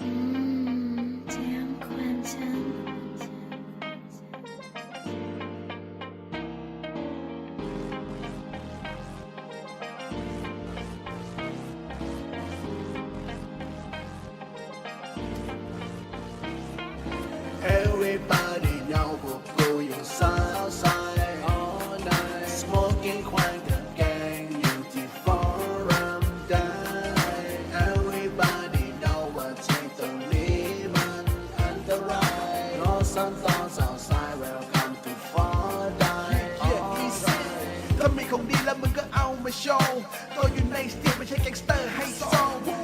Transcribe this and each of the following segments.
Bye. นตอนสาวไซ welcome to for die yeah easy ถ้ามีของดีแล้วมึงก็เอามาโชว์ตัวอยู่ในสตีลไม่ใช่แก๊งสเตอร์ให้โซ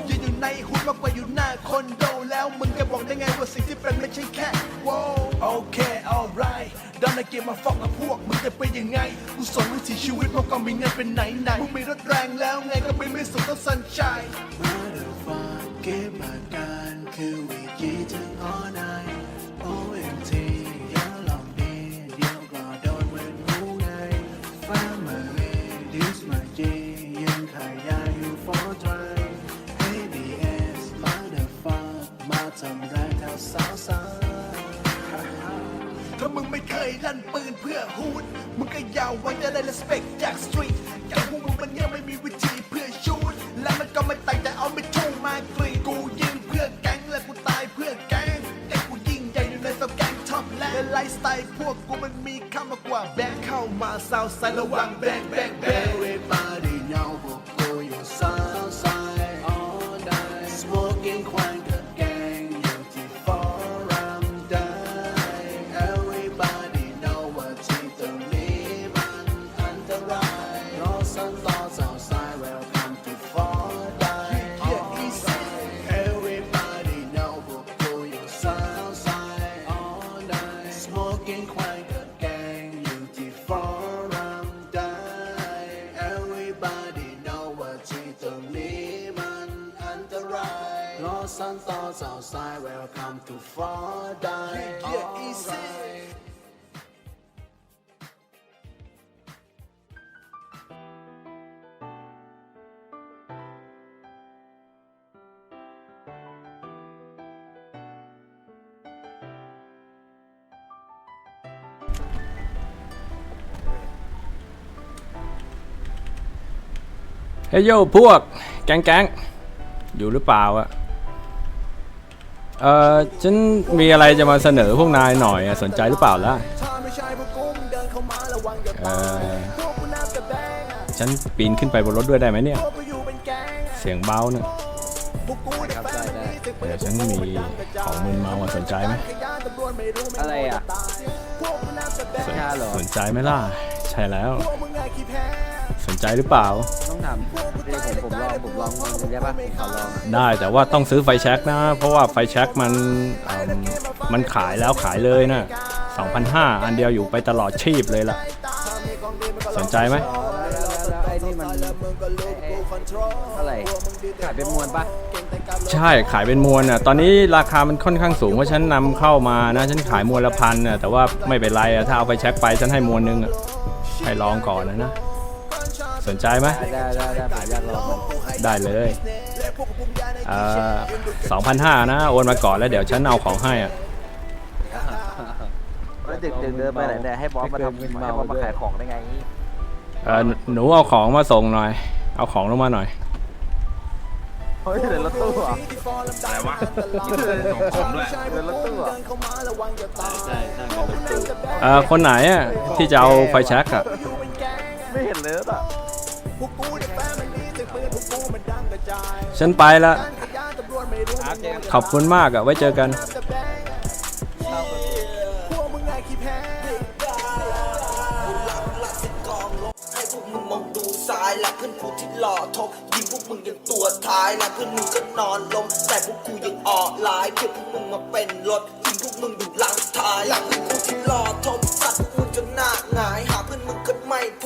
ยืนอยู่ในหุ้นมากกว่าอยู่หน้าคอนโดแล้วมึงจะบอกได้ไงว่าสิ่งที่เป็นไม่ใช่แค่โว้โอเค alright ดอนในเกมมาฟอกกับพวกมึงจะเป็นยังไงกูสนวิถีชีวิตเพราะก็มีเงินเป็นไหนไหนมึงมีรถแรงแล้วไงก็ไม่ไม่สุดต้องสันชัย ยังขายยาอยู่ for try ABS มาเดินฟังมาทำร้ายแถวสาวสาวถ้ามึงไม่เคยลั่นปืนเพื่อฮูดมึงก็ย่าหวังจะได้ respect จากสตรีทอย่างพวกมึงมันยังไม่มีวิธี ไลฟ์สไตล์พวกกูมันมีค่ามากกว่าแบงค์เข้ามาซาวไซระวังแบงค์แบงค์แบงค์ Everybody know รอสันต่อสาวไซ welcome to for die yeah easy เฮ้ยโยพวก แก๊งแก๊งอยู่หรือเปล่าอะ เออฉันมีอะไรจะมาเสนอพวกนายหน่อยอะสนใจหรือเปล่าล่ะถ้าไม่ใช่พวกกูมึงเดินเข้ามาระวังอย่าเอตายอพวกกูน่าจะแดงอะฉันปีนขึ้นไปบนรถด้วยได้ไหมเนี่ยพวกกูอยู่เป็นแก๊งอะเสียงเบาเนี่ยพวกกูเนี่ยแฟนมันมีสิบปืเดี๋ยวฉันมีของมึนเมาอะสนใจไหมขยานตำรวจไม่รู้ไม่อะไรอะตายพวกกูน่าจะแดงสนชาเหรอสนใจไหมล่ะ ใช่แล้ว พวกมึงไงขี้แพ้สนใจหรือเปล่า ต้องถามเดี๋ยวผมผมลองผมลองมันได้ปะผมขอลองอะได้แต่ว่าต้องซื้อไฟแช็กนะ เพราะว่าไฟแช็กมันเอิ่มมันขายแล้วขายเลยนะ2,500 อันเดียวอยู่ไปตลอดชีพเลยล่ะ สนใจไหม แล้วแล้วแล้วไอ้นี่มันเท่าไหร่ขายเป็นมวลปะใช่ขายเป็นมวลอะตอนนี้ราคามันค่อนข้างสูงเพราะฉันนำเข้ามานะ ฉันขายมวลละพันอะแต่ว่าไม่เป็นไรอะถ้าเอาไปแช็คไปฉันให้มวลนึงอะให้ลองก่อนนะนะ สนใจไหมได้ได้ได้ผมอยากลองมันได้เลยเอ่อสองพันห้านะโอนมาก่อนแล้วเดี๋ยวฉันเอาของให้อะแล้วดึกดึกเดินไปไหนเนี่ยให้บอสมาทำให้บอสมาขายของได้ไงเออหนูเอาของมาส่งหน่อย เอาของลงมาหน่อยเฮ้ยเดินรถตู้เหรออะไรวะส่งของด้วยเดินรถตู้เหรอใช่นั่งกันรถตู้เออคนไหนอะที่จะเอาไฟแช็กอะไม่เห็นเลยอะ พวกกูเนี่ยแฟนมันมีสิบปืนพวกกูมันดังกระจายฉันไปละขยานตำรวจไม่รู้ไม่รู้ขอบคุณมากอะไว้เจอกันจะแดงอะพวกมึงไงขี้แพ้ ให้พวกมึงมองดูซ้ายและเพื่อนกูที่หล่อทกยิงพวกมึงยังตัวท้ายและเพื่อนมึงก็นอนลง แต่พวกกูยังออกลายเก็บพวกมึงมาเป็นรถยิงพวกมึงอยู่หลังท้ายและเพื่อนกูที่หล่อทกสัตว์พวกมึงจนหน้าหงายหาเพื่อนมึงก็ไม่พบพอ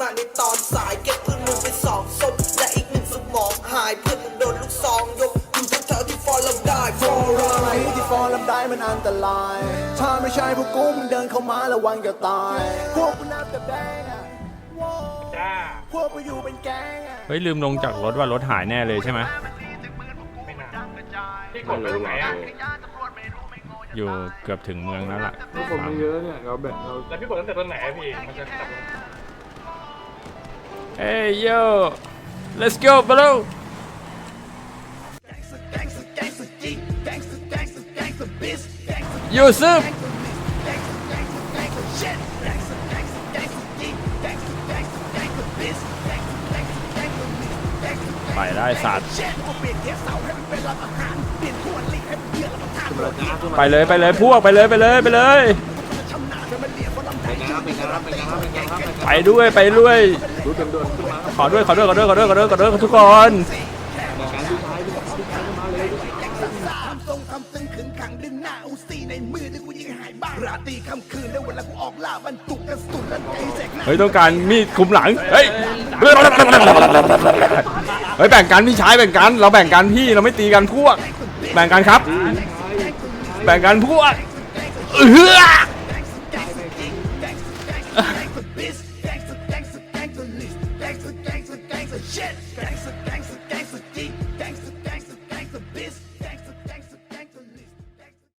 มึงมาในตอนสายเก็บเพื่อนมึงไปสองศพและอีกหนึ่งสมองหายเพื่อนมึงโดนลูกซองยกอยู่แถวๆที่ฟอลเราได้ฟอลฟอร์ไรที่ฟอร์ลำได้มันอันตราย ถ้าไม่ใช่พวกกูมึงเดินเข้ามาระวังจะตาย พวกกูน่าจะแดงอะพวกกูอยู่เป็นแก๊งอะเฮ้ยลืมลงจากรถว่ารถหายแน่เลยใช่ไหมดังกระจายพี่กดไปตรงไหนอะอยู่เกือบถึงเมืองแล้วล่ะผมมีเยอะเนี่ยเราแบ่งเราแล้วพี่กดตั้งแต่ตอนไหนอะพี่ มันจะกลับ เฮ้ยโย let's go bro ยูซุปไปได้สัตว์ไปเลยไปเลยพวกไปเลยไปเลยไปเลย ไปด้วยไปด้วย ขอด้วยขอด้วยขอด้วยขอด้วยขอด้วยขอด้วยทุกคนทำทรงทำซึ้งขึงขังดึงหน้าอูซี่ในมือที่กูยิงหายบ้างราตรีค่ำคืนแล้วเวลากูออกล่าบรรทุกกระสุนและใจแสกหน้าเฮ้ยต้องการมีดคุมหลังเฮ้ยเฮ้ยแบ่งกันพี่ชายแบ่งกันเราแบ่งกันพี่เราไม่ตีกันพวก แบ่งกันครับ แบ่งกันพวกเออ Biz